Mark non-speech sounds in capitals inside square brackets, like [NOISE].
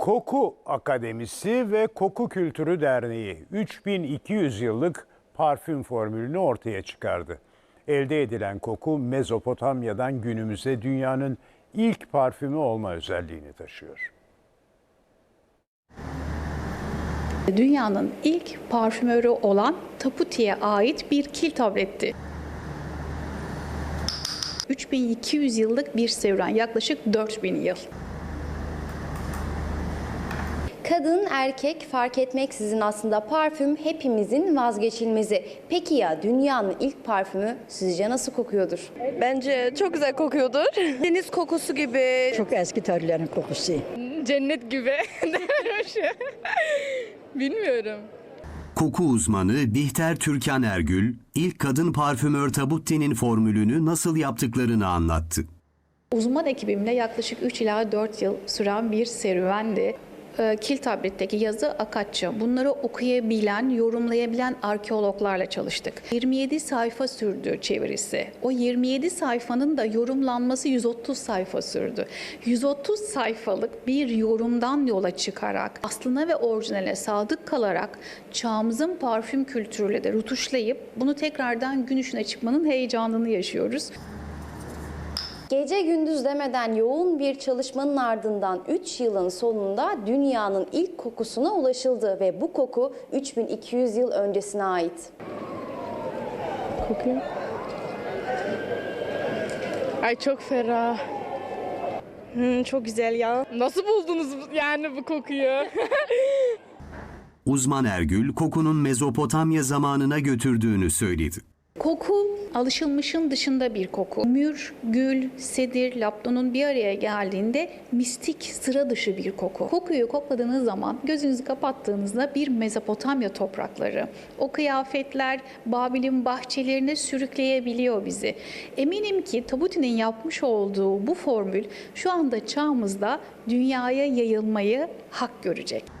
Koku Akademisi ve Koku Kültürü Derneği 3200 yıllık parfüm formülünü ortaya çıkardı. Elde edilen koku Mezopotamya'dan günümüze dünyanın ilk parfümü olma özelliğini taşıyor. Dünyanın ilk parfümörü olan Taputi'ye ait bir kil tabletti. 3200 yıllık bir serüven, yaklaşık 4000 yıl. Kadın, erkek fark etmeksizin aslında parfüm hepimizin vazgeçilmezi. Peki ya dünyanın ilk parfümü sizce nasıl kokuyordur? Bence çok güzel kokuyordur. [LAUGHS] Deniz kokusu gibi. Çok eski tarihlerin kokusu. cennet gibi dermiş. [LAUGHS] Bilmiyorum. Koku uzmanı Bihter Türkan Ergül, ilk kadın parfümör Tabutti'nin formülünü nasıl yaptıklarını anlattı. Uzman ekibimle yaklaşık 3 ila 4 yıl süren bir serüvendi. Ee, Kil tabletteki yazı Akatça. Bunları okuyabilen, yorumlayabilen arkeologlarla çalıştık. 27 sayfa sürdü çevirisi. O 27 sayfanın da yorumlanması 130 sayfa sürdü. 130 sayfalık bir yorumdan yola çıkarak, aslına ve orijinale sadık kalarak çağımızın parfüm kültürüyle de rutuşlayıp bunu tekrardan gün ışığına çıkmanın heyecanını yaşıyoruz. Gece gündüz demeden yoğun bir çalışmanın ardından 3 yılın sonunda dünyanın ilk kokusuna ulaşıldı ve bu koku 3200 yıl öncesine ait. Kokuyor. Ay çok ferah. Hmm, çok güzel ya. Nasıl buldunuz yani bu kokuyu? [LAUGHS] Uzman Ergül, kokunun Mezopotamya zamanına götürdüğünü söyledi. Koku alışılmışın dışında bir koku. Mür, gül, sedir, laptonun bir araya geldiğinde mistik, sıra dışı bir koku. Kokuyu kokladığınız zaman gözünüzü kapattığınızda bir Mezopotamya toprakları. O kıyafetler Babil'in bahçelerine sürükleyebiliyor bizi. Eminim ki Tabuti'nin yapmış olduğu bu formül şu anda çağımızda dünyaya yayılmayı hak görecek.